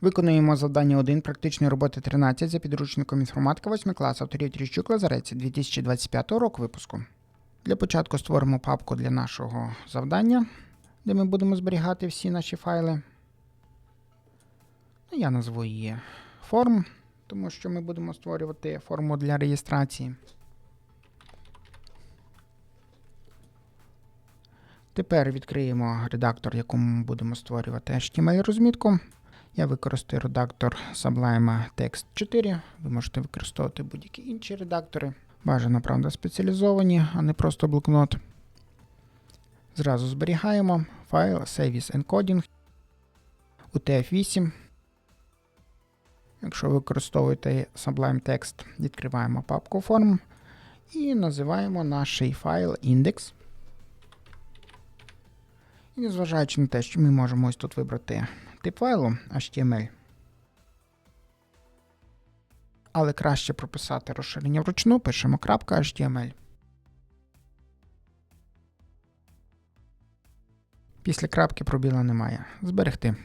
Виконуємо завдання 1 практичної роботи 13 за підручником інформатика 8 клас авторів Тріщук Лазарець 2025 року випуску. Для початку створимо папку для нашого завдання, де ми будемо зберігати всі наші файли. Ну, Я назву її форм, тому що ми будемо створювати форму для реєстрації. Тепер відкриємо редактор, в якому будемо створювати HTML розмітку. Я використаю редактор Sublime Text 4. Ви можете використовувати будь-які інші редактори. Бажано, правда, спеціалізовані, а не просто блокнот. Зразу зберігаємо файл Save as Encoding UTF-8. Якщо ви використовуєте Sublime Text, відкриваємо папку форм і називаємо наш файл index. І незважаючи на те, що ми можемо ось тут вибрати тип файлу HTML. Але краще прописати розширення вручну, пишемо .html. Після крапки пробіла немає. Зберегти.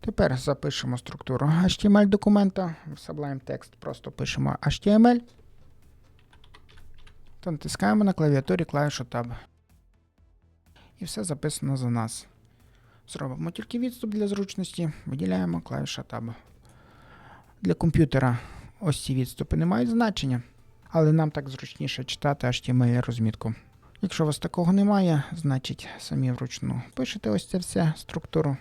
Тепер запишемо структуру HTML документа. В Sublime Text просто пишемо HTML. Та натискаємо на клавіатурі клавішу Tab. І все записано за нас. Зробимо тільки відступ для зручності, виділяємо клавіша Tab. Для комп'ютера ось ці відступи не мають значення, але нам так зручніше читати HTML розмітку. Якщо у вас такого немає, значить самі вручну пишете ось це все структуру.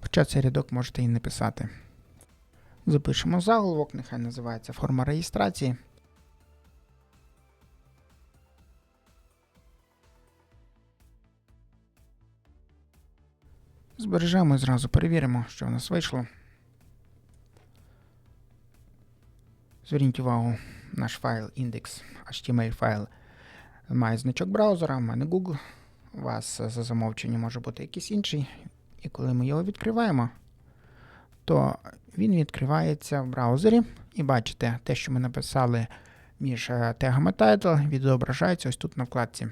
Хоча цей рядок можете і не писати. Запишемо заголовок, нехай називається форма реєстрації. Збережемо і зразу перевіримо, що в нас вийшло. Зверніть увагу, наш файл індекс файл має значок браузера, в мене Google. У вас за замовченням може бути якийсь інший. І коли ми його відкриваємо, то він відкривається в браузері. І бачите, те, що ми написали між е, тегами title, відображається ось тут на вкладці.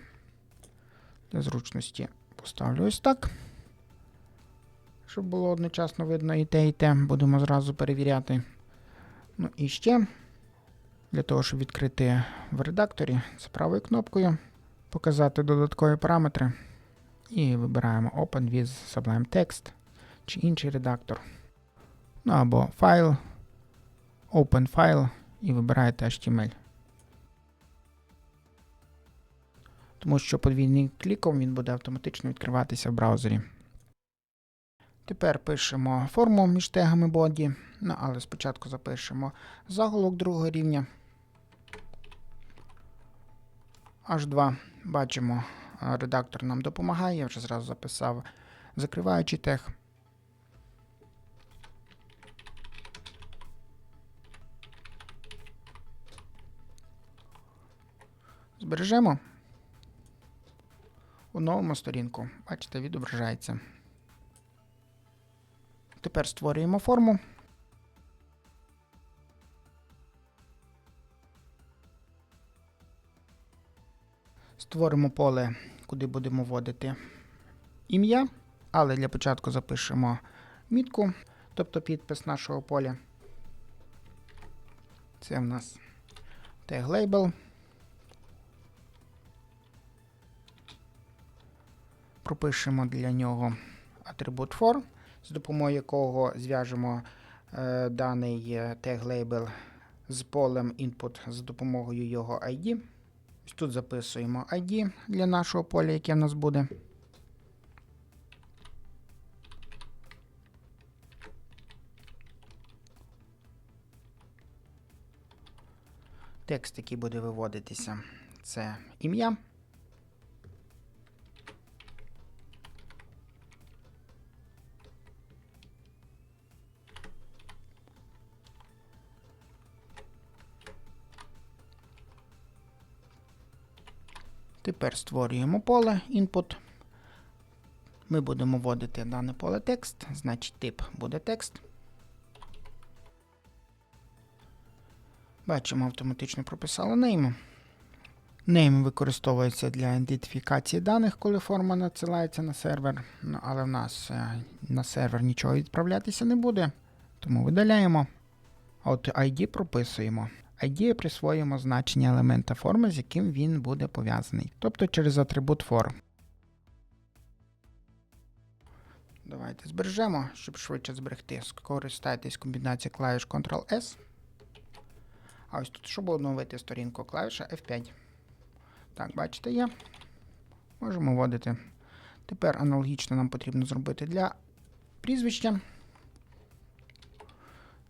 Для зручності поставлю ось так. Щоб було одночасно видно і те, і те, будемо зразу перевіряти. Ну і ще, для того, щоб відкрити в редакторі з правою кнопкою, показати додаткові параметри. І вибираємо Open with Sublime Text чи інший редактор. Ну або файл, Open File і вибираєте HTML. Тому що подвійним кліком він буде автоматично відкриватися в браузері. Тепер пишемо форму між тегами body, ну, але спочатку запишемо заголовок другого рівня. H2 бачимо, редактор нам допомагає, я вже зразу записав закриваючий тег. Збережемо. Оновимо сторінку. Бачите, відображається. Тепер створюємо форму. Створимо поле, куди будемо вводити ім'я, але для початку запишемо мітку, тобто підпис нашого поля. Це в нас тег Пропишемо для нього атрибут for, з допомогою якого зв'яжемо е, даний тег лейбл з полем input за допомогою його ID. Тут записуємо ID для нашого поля, яке в нас буде. Текст, який буде виводитися, це ім'я. Тепер створюємо поле input. Ми будемо вводити дане поле текст, значить тип буде текст. Бачимо, автоматично прописало name. Name використовується для ідентифікації даних, коли форма надсилається на сервер. Ну, але в нас е, на сервер нічого відправлятися не буде, тому видаляємо. А от ID прописуємо. ID присвоюємо значення елемента форми, з яким він буде пов'язаний, тобто через атрибут for. Давайте збережемо, щоб швидше зберегти. Скористайтесь комбінацією клавіш Ctrl-S. А ось тут, щоб оновити сторінку, клавіша F5. Так, бачите, є. Можемо вводити. Тепер аналогічно нам потрібно зробити для прізвища.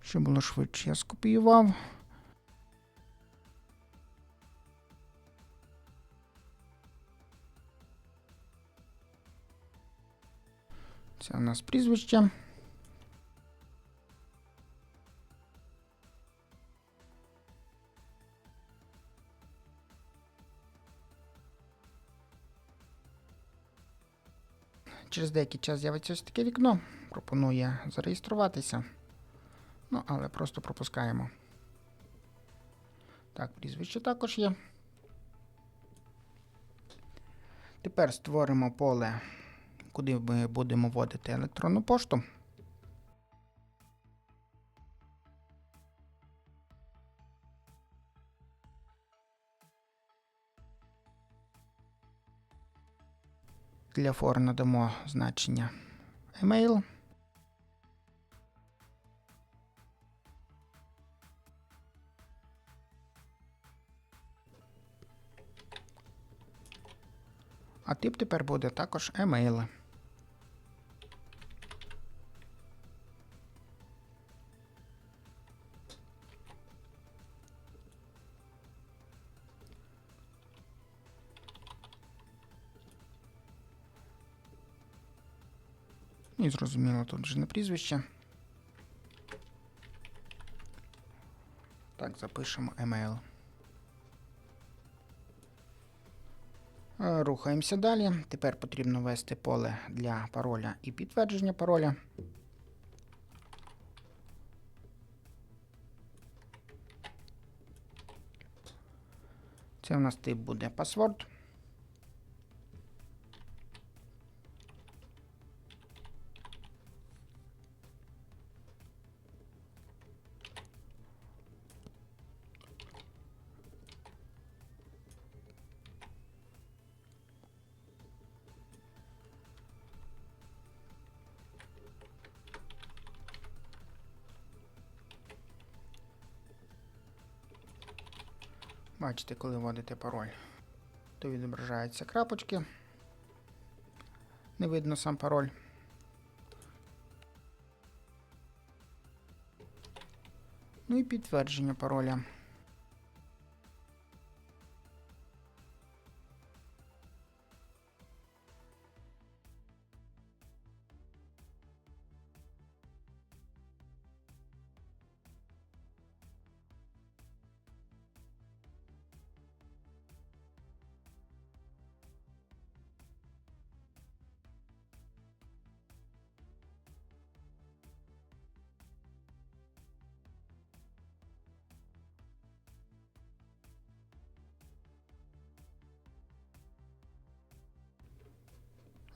Щоб було швидше, я скопіював. Це у нас прізвище. Через деякий час з'явиться ось таке вікно. Пропонує зареєструватися. Ну, але просто пропускаємо. Так, прізвище також є. Тепер створимо поле, куди ми будемо вводити електронну пошту. Для for надамо значення email. А тип тепер буде також email. І зрозуміло, тут вже не прізвище. Так, запишемо email. Е, Рухаємося далі. Тепер потрібно ввести поле для пароля і підтвердження пароля. Це у нас тип буде password. Бачите, коли вводите пароль, то відображаються крапочки. Не видно сам пароль. Ну і підтвердження пароля.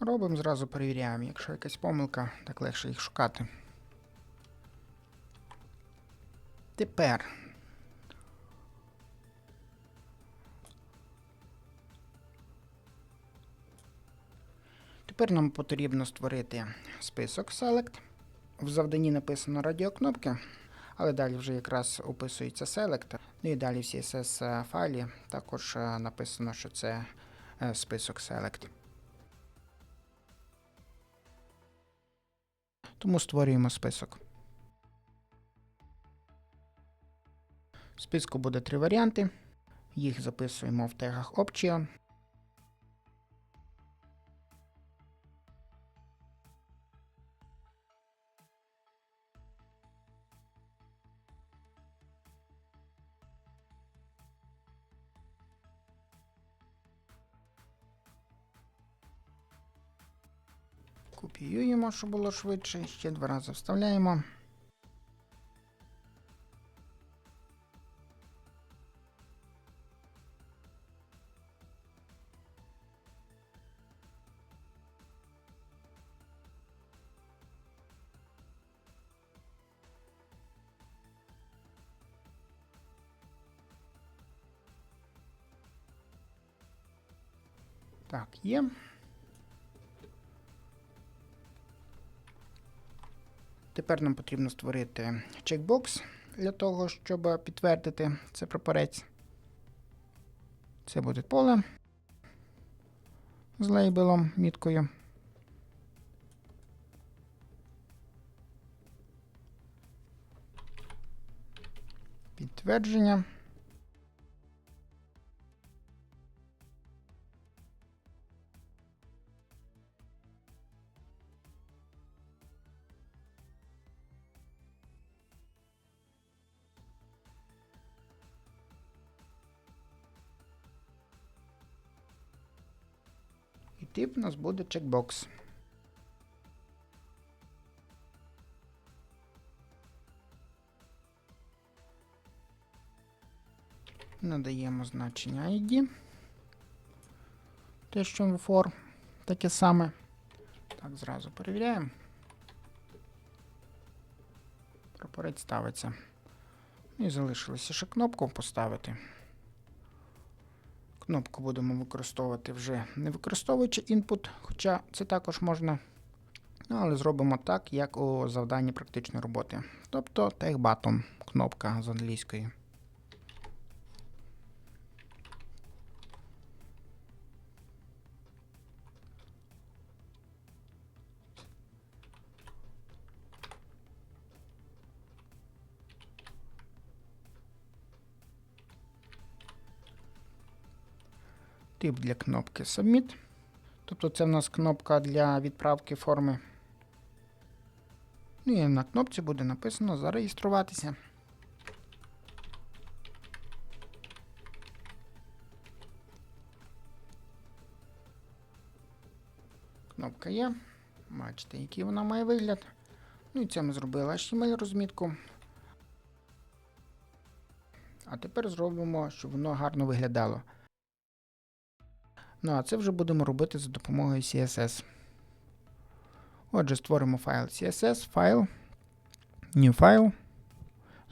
Робимо, зразу перевіряємо. Якщо якась помилка, так легше їх шукати. Тепер. Тепер нам потрібно створити список Select. В завданні написано радіокнопки, але далі вже якраз описується Select. Ну і далі в CSS файлі також е, написано, що це е, список Select. Тому створюємо список. В списку буде три варіанти. Їх записуємо в тегах Option. Копіюємо, щоб було швидше. Ще два рази вставляємо. Так, є. Тепер нам потрібно створити чекбокс для того, щоб підтвердити це прапорець. Це буде поле з лейбелом, міткою. Підтвердження. У нас буде чекбокс. Надаємо значення ID. Те, що в for, таке саме. Так, зразу перевіряємо. Прапорець ставиться. Ну І залишилося ще кнопку поставити. Кнопку будемо використовувати вже не використовуючи input, хоча це також можна. Ну, але зробимо так, як у завданні практичної роботи. Тобто Take Button, кнопка з англійської. Тип для кнопки Submit. Тобто це в нас кнопка для відправки форми. Ну і на кнопці буде написано зареєструватися. Кнопка є. Бачите, який вона має вигляд. Ну і це ми зробили HTML розмітку. А тепер зробимо, щоб воно гарно виглядало. Ну, а це вже будемо робити за допомогою CSS. Отже, створимо файл CSS, файл, new файл.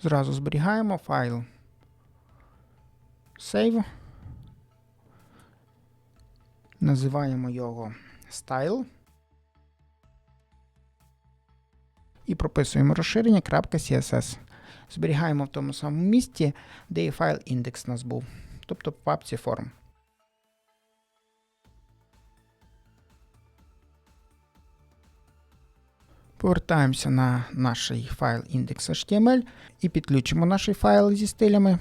Зразу зберігаємо файл. Save. Називаємо його style. І прописуємо розширення .css. Зберігаємо в тому самому місці, де і файл індекс у нас був, тобто в папці форм. Повертаємося на наш файл index.html і підключимо наш файл зі стилями.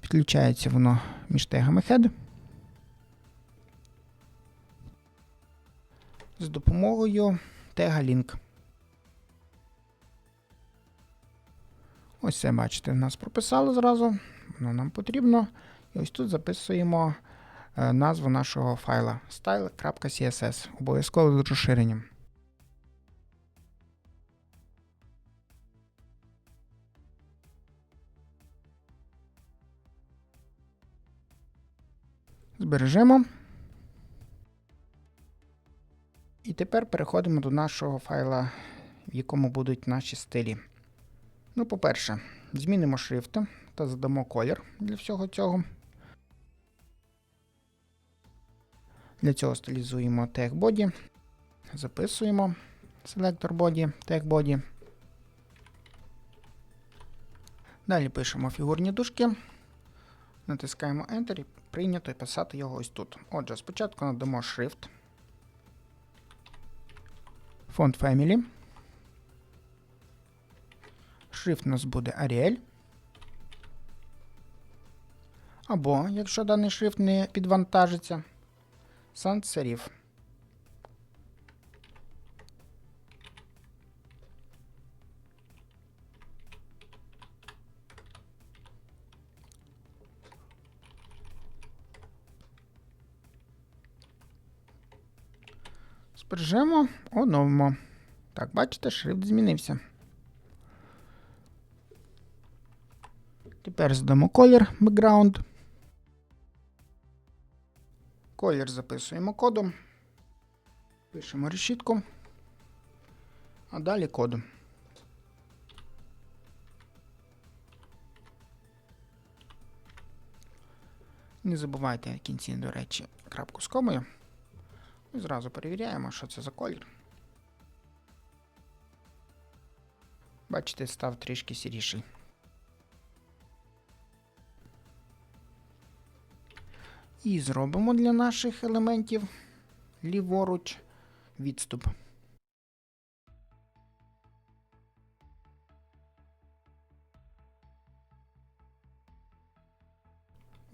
Підключається воно між тегами head. З допомогою тега link. Ось це, бачите, нас прописало зразу, воно нам потрібно. І ось тут записуємо назву нашого файла style.css, обов'язково з розширенням. Збережемо. І тепер переходимо до нашого файла, в якому будуть наші стилі. Ну, по-перше, змінимо шрифт та задамо колір для всього цього. Для цього стилізуємо тег body, записуємо selector body, тег body. Далі пишемо фігурні дужки, натискаємо Enter і прийнято писати його ось тут. Отже, спочатку надамо шрифт, Font Family. Шрифт у нас буде Arial. Або, якщо даний шрифт не підвантажиться, Sans-serif. Збережемо, оновимо. Так, бачите, шрифт змінився. Тепер здамо колір background. Колір записуємо кодом. Пишемо решітку. А далі код. Не забувайте в кінці, до речі, крапку з комою. І зразу перевіряємо, що це за колір. Бачите, став трішки сіріший. І зробимо для наших елементів ліворуч відступ.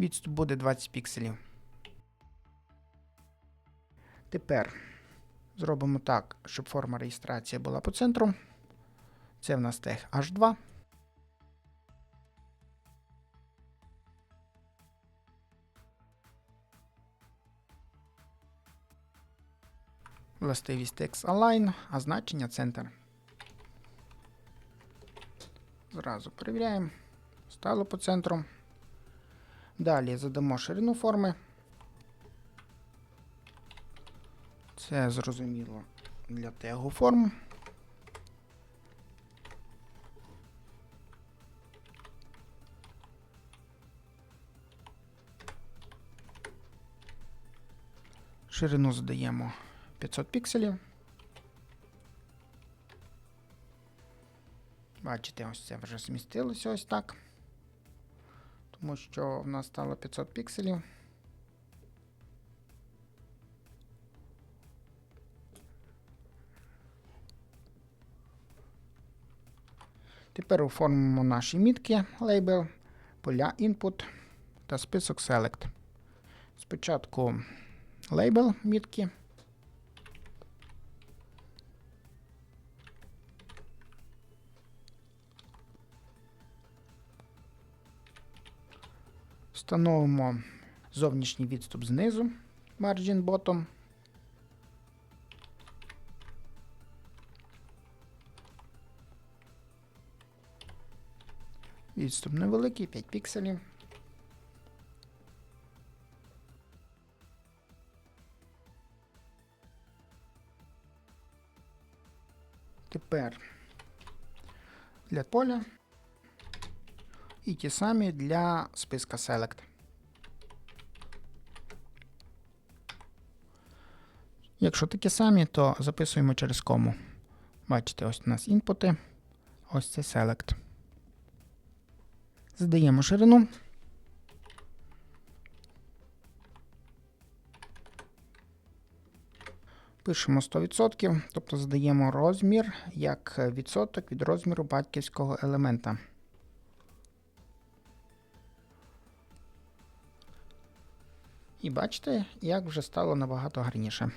Відступ буде 20 пікселів. Тепер зробимо так, щоб форма реєстрації була по центру. Це в нас тег H2. Властивість Text Align, а значення центр. Зразу перевіряємо. Стало по центру. Далі задамо ширину форми. Це зрозуміло для тегу форм. Ширину задаємо 500 пікселів. Бачите, ось це вже змістилося ось так. Тому що в нас стало 500 пікселів. Тепер оформимо наші мітки, лейбл, поля input та список select. Спочатку лейбл мітки. Встановимо зовнішній відступ знизу, margin bottom. Відступ невеликий, 5 пікселів. Тепер для поля і ті самі для списка Select. Якщо такі самі, то записуємо через кому. Бачите, ось у нас інпути, ось це Select. Задаємо ширину. Пишемо 100%, тобто задаємо розмір як відсоток від розміру батьківського елемента. І бачите, як вже стало набагато гарніше.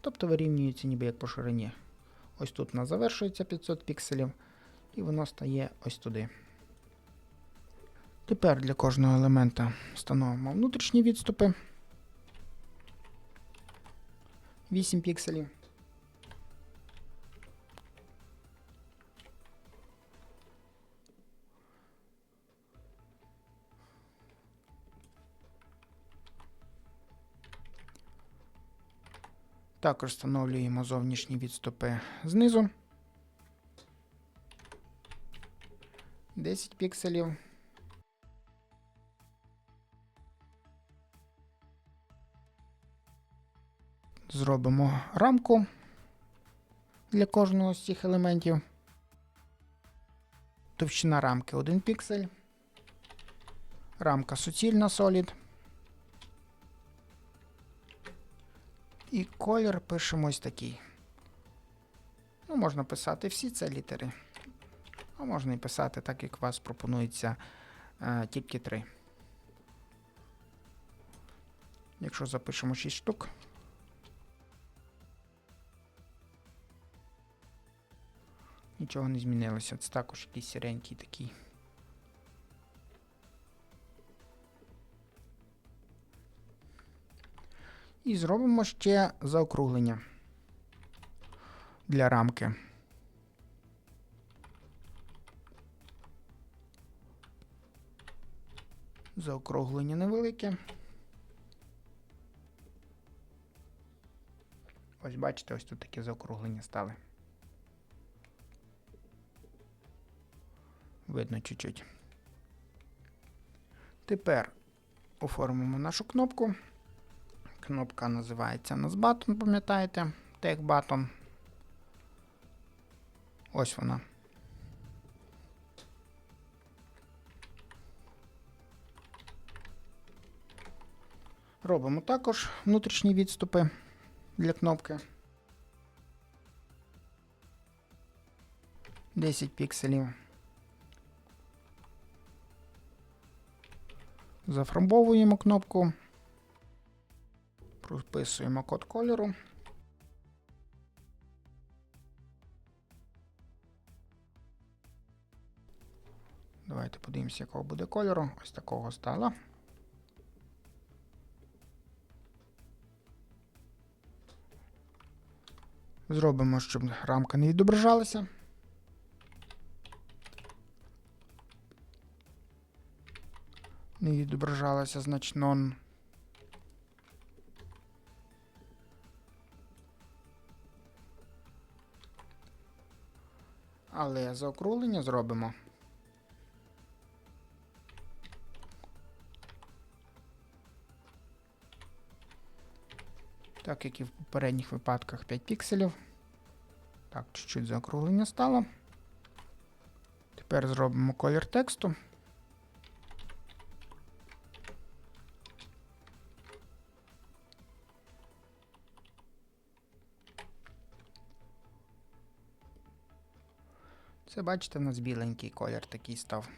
Тобто вирівнюється ніби як по ширині. Ось тут у нас завершується 500 пікселів, і воно стає ось туди. Тепер для кожного елемента встановимо внутрішні відступи. 8 пікселів. Також встановлюємо зовнішні відступи знизу. 10 пікселів. Зробимо рамку для кожного з цих елементів. Товщина рамки 1 піксель. Рамка суцільна Solid. І колір пишемо ось такий. Ну, можна писати всі ці літери. А можна і писати так, як у вас пропонується е, тільки три. Якщо запишемо 6 штук. Нічого не змінилося. Це також якийсь сіренький такий. І зробимо ще заокруглення для рамки. Заокруглення невелике. Ось бачите, ось тут такі заокруглення стали. Видно чуть-чуть. Тепер оформимо нашу кнопку. Кнопка називається у Button, пам'ятаєте? Tag Button. Ось вона. Робимо також внутрішні відступи для кнопки. 10 пікселів. Зафарбовуємо кнопку. Прописуємо код кольору. Давайте подивимося, якого буде кольору. Ось такого стало. Зробимо, щоб рамка не відображалася. Не відображалася, значить Але заокруглення зробимо. Так як і в попередніх випадках 5 пікселів. Так, чуть-чуть заокруглення стало. Тепер зробимо колір тексту. Це, бачите, у нас біленький колір такий став.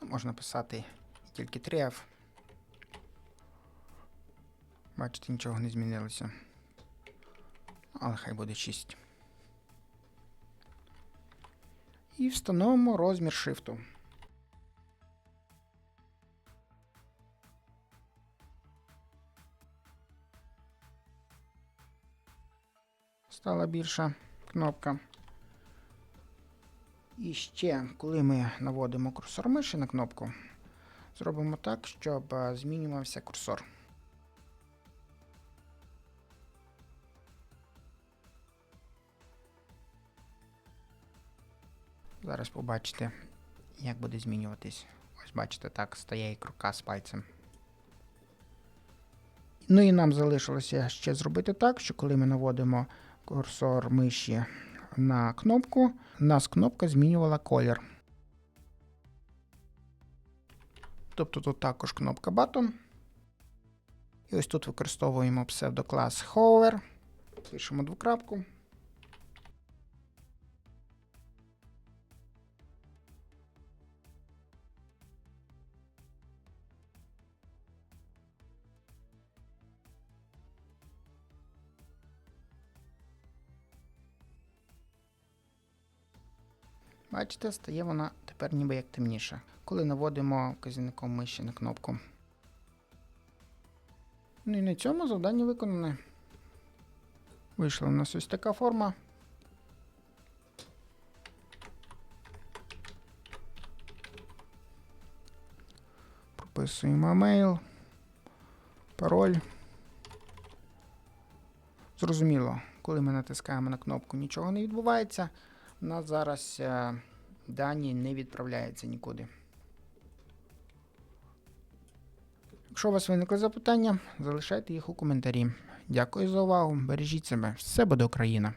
Ну, можна писати тільки 3F. Бачите, нічого не змінилося. Але хай буде 6. І встановимо розмір шрифту. Стала більша кнопка. І ще, коли ми наводимо курсор миші на кнопку, зробимо так, щоб е, змінювався курсор. Зараз побачите, як буде змінюватись. Ось бачите, так стає як рука з пальцем. Ну і нам залишилося ще зробити так, що коли ми наводимо курсор миші на кнопку, у нас кнопка змінювала колір. Тобто тут також кнопка Button. І ось тут використовуємо псевдоклас Hover. Пишемо двокрапку. Бачите, стає вона тепер ніби як темніша, коли наводимо вказівником миші на кнопку. Ну і на цьому завдання виконане. Вийшла у нас ось така форма. Прописуємо емейл, пароль. Зрозуміло, коли ми натискаємо на кнопку, нічого не відбувається. У нас зараз е, дані не відправляються нікуди. Якщо у вас виникли запитання, залишайте їх у коментарі. Дякую за увагу. Бережіть себе. Все буде Україна!